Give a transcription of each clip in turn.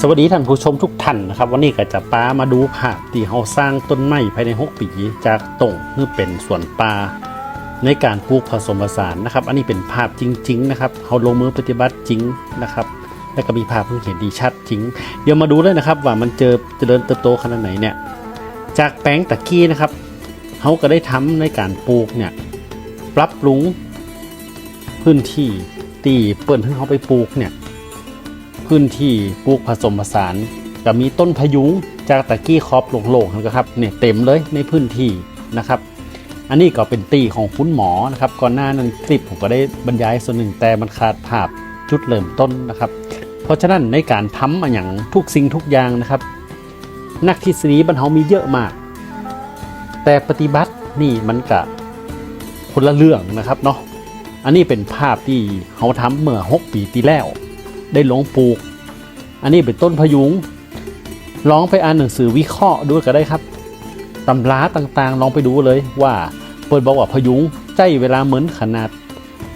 สวัสดีท่านผู้ชมทุกท่านนะครับวันนี้ก็จะป้ามาดูภาพที่เขาสร้างต้นไม้ภายใน 6 ปีจากตรงเพื่อเป็นสวนปลาในการปลูกผสมผสานนะครับ อันนี้เป็นภาพจริง ๆ นะครับเขาลงมือปฏิบัติจริงนะครับ แล้วก็มีภาพเพิ่งเห็นดีชัดจริง เดี๋ยวมาดูเลยนะครับ ว่ามันเจอเจริญเติบโตขนาดไหนเนี่ยจากแปลงตะกี้นะครับเขาก็ได้ทำในการปลูกเนี่ยปรับปรุงพื้นที่ตีเปิดให้เขาไปปลูกเนี่ย พื้นที่ปลูกผสมผสานก็มีต้นพยุงจากตะกี้ครอบโล่งๆนะครับเนี่ยเต็มเลยในพื้นที่นะครับ อันนี้ก็เป็นตีของคุณหมอนะครับ ก่อนหน้านั้นคลิปผมก็ได้บรรยายส่วนหนึ่งแต่มันขาดภาพจุดเริ่มต้นนะครับ เพราะฉะนั้นในการทำมาอย่างทุกสิ่งทุกอย่างนะครับ นักทฤษฎีบรรเทามีเยอะมาก แต่ปฏิบัตินี่มันกะคนละเรื่องนะครับเนาะอันนี้เป็นภาพที่เขาทำเมื่อ 6 ปีที่แล้ว ได้หลงปลูก อันนี้เป็นต้นพยุงลองไปอ่านหนังสือวิเคราะห์ดูก็ได้ครับตำราต่างๆ ลองไปดูเลยว่าเปิดบอกว่าพยุงใจเวลาเหมือนขนาด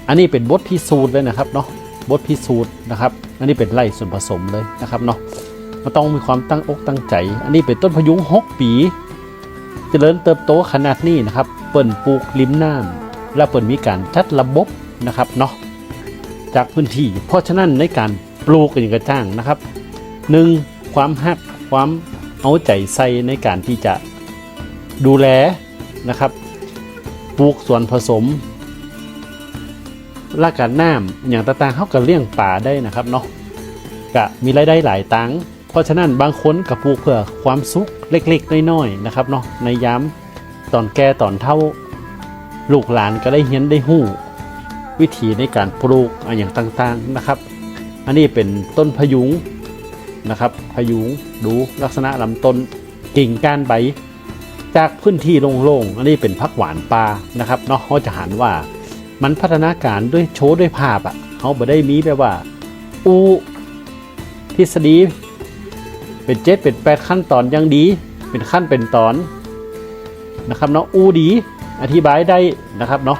อันนี้เป็นบทพิสูจน์เลยนะครับเนาะบทพิสูจน์นะครับ อันนี้เป็นไล่ส่วนผสมเลยนะครับเนาะมันต้องมีความตั้งอกตั้งใจ อันนี้เป็นต้นพยุง6ปีจเจริญเติบโตขนาดนี้นะครับ เปิ่นปลูกริมน้ำและเปิ่นมีการจัดระบบนะครับเนาะ จากพื้นที่ เพราะฉะนั้นในการปลูกอย่างกระจ้างนะครับหนึ่งความหักความเอาใจใส่ในการที่จะดูแลนะครับปลูกส่วนผสมรากการน้ำอย่างต่างๆเขาก็เลี้ยงป่าได้นะครับเนาะกะมีรายได้หลายตังเพราะฉะนั้นบางคนก็ปลูกเพื่อความสุขเล็กๆน้อยๆนะครับเนาะในยามตอนแก่ตอนเท่า ลูกหลานก็ได้เห็นได้หู้ วิธีในการปลูกอะอย่างต่างๆนะครับ อันนี้เป็นต้นพะยุงนะครับพะยุงดูลักษณะลำต้นกิ่งก้านใบ จากพื้นที่โล่งๆอันนี้เป็นพักหวานปลานะครับเนาะเขาจะหันว่ามันพัฒนาการด้วยโชว์ด้วยภาพอะ่ะเขาบ่ได้มีแบบว่า อูทฤษฎีเป็นเจ็ดเป็นแปดขั้นตอนยังดี เป็นขั้นเป็นตอนนะครับเนาะอูดี อธิบายได้นะครับเนาะ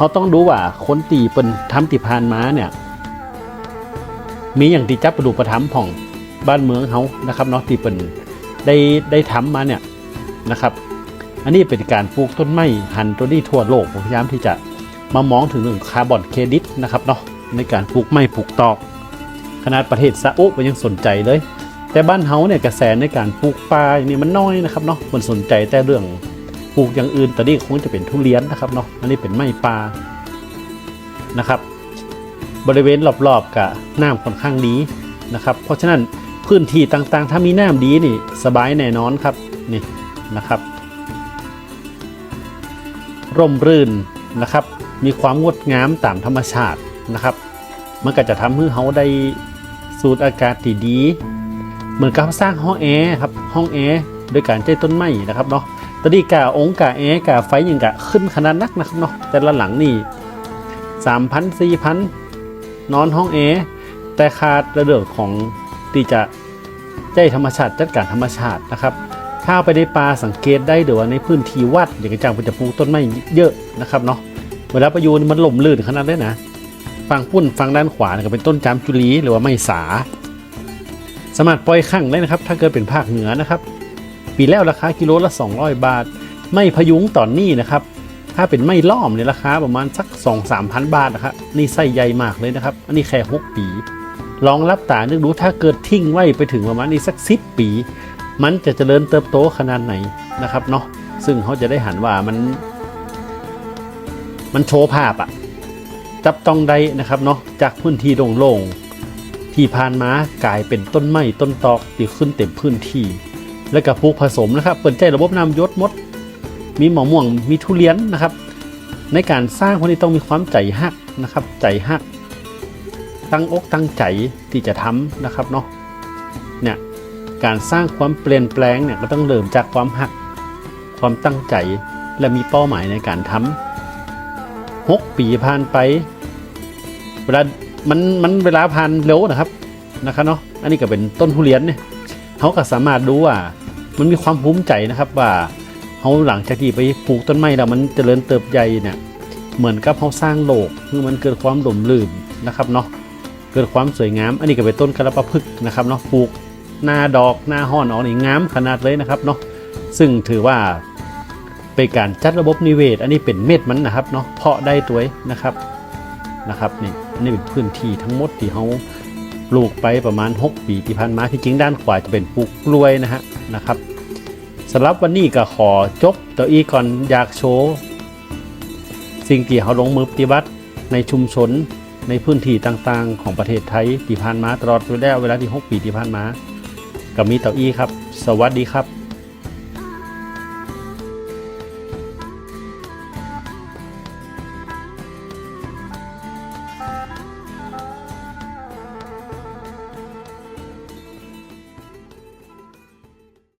เขาต้องดูว่าคนตีเป็นทำติพานม้าเนี่ย มีอย่างที่จับประดูประทับของบ้านเมืองเขานะครับเนาะที่เป็นได้ได้ทำมาเนี่ยนะครับ อันนี้เป็นการปลูกต้นไม้หันตัวนี้ทั่วโลกผมพยายามที่จะมามองถึงเรื่องคาร์บอนเครดิตนะครับเนาะในการปลูกไม้ปลูกตอก ขนาดประเทศซาอุมันยังสนใจเลย แต่บ้านเฮาเนี่ยกระแสในการปลูกป่าอย่างนี้มันน้อยนะครับเนาะมันสนใจแต่เรื่อง ลูกอย่างอื่นแต่นี่คงจะเป็นทุเรียนนะครับเนาะอันนี้เป็นไม้ปลานะครับ บริเวณรอบๆกับน้ำค่อนข้างดีนะครับ เพราะฉะนั้นพื้นที่ต่างๆ ถ้ามีน้ำดีนี่สบายแน่นอนครับนี่นะครับ ร่มรื่นนะครับ มีความงดงามตามธรรมชาตินะครับ มันก็จะทำให้เขาได้สูดอากาศที่ดี เหมือนกับสร้างห้องแอร์ครับห้องแอร์โดยการใช้ต้นไม้นะครับเนาะ ตอนนี้กาองกาแอกาไฟยังกะขึ้นขนาดนักนะครับเนาะแต่ละหลังนี่สามพันสี่พันนอนห้องแอแต่ขาดระเรื่อของที่จะใจธรรมชาติจัดการธรรมชาตินะครับ ถ้าไปในป่าสังเกตได้เดี๋ยวในพื้นที่วัดอย่างจังมันจะปลูกต้นไม้เยอะนะครับเนาะเวลาไปอยูนมันหล่มลื่นขนาดนั้นะฝั่งปุ้นฝั่งด้านขวานี่ก็เป็นต้นจามจุลีหรือว่าไม้สา สามารถปล่อยข้างได้นะครับ ถ้าเกิดเป็นภาคเหนือนะครับ ปีแล้วราคากิโลละ 200 บาท ไม่พยุงต่อนนี้นะครับ ถ้าเป็นไม่ล้อมเนี่ยราคาประมาณสัก 2 3พันบาทนะครับนี่ไส้ใหญ่มากเลยนะครับ อันนี้แค่ 6 ปี ลองรับตานึกดูถ้าเกิดทิ้งไว้ไปถึงประมาณนี้สัก 10 ปี มันจะเจริญเติบโตขนาดไหนนะครับเนาะซึ่งเขาจะได้หันว่ามัน มันโชว์ภาพอะจับต้องได้นะครับเนาะจากพื้นที่โล่งๆที่ผ่านมากลายเป็นต้นไม้ต้นตอกที่ขึ้นเต็มพื้นที่ แล้วก็ปลูกผสมนะครับ เปิดใจระบบน้ำยศมด มีหมอม่วงมีทุเรียนนะครับ ในการสร้างคนนี้ต้องมีความใจฮักนะครับ ใจฮัก ตั้งอกตั้งใจที่จะทำนะครับเนาะเนี่ยการสร้างความเปลี่ยนแปลงเนี่ยก็ต้องเริ่มจากความฮัก ความตั้งใจและมีเป้าหมายในการทำหกปีผ่านไป เวลามันมันเวลาผ่านเร็วนะครับนะครับเนาะอันนี้ก็เป็นต้นทุเรียนเนี่ย เขาก็สามารถดูว่ามันมีความภูมิใจนะครับว่าเขาหลังจากที่ไปปลูกต้นไม้แล้วมันเจริญเติบใหญ่เนี่ยเหมือนกับเขาสร้างโลกคือมันเกิดความหล่มลื่นนะครับเนาะเกิดความสวยงาม อันนี้ก็เป็นต้นกระปะพึกนะครับเนาะปลูกหน้าดอกหน้าห้อนออกนี่งามขนาดเลยนะครับเนาะซึ่งถือว่าเป็นการจัดระบบนิเวศ อันนี้เป็นเม็ดมันนะครับเนาะเพาะได้ตัวเองนะครับนะครับนี่อันนี้เป็นพื้นที่ทั้งหมดที่เขา ลูกไปประมาณ 6 ปีที่ผ่านมาที่จริงด้านขวาจะเป็นปลูกกล้วยนะฮะนะครับสำหรับวันนี้ก็ขอจบตัวอีก่อนอยากโชว์สิ่งที่เขาลงมือปฏิบัติในชุมชนในพื้นที่ต่างๆ ของประเทศไทยที่ผ่านมาตลอดระยะเวลาที่ 6 ปีที่ผ่านมา กับมีเต่าอี้ครับ สวัสดีครับ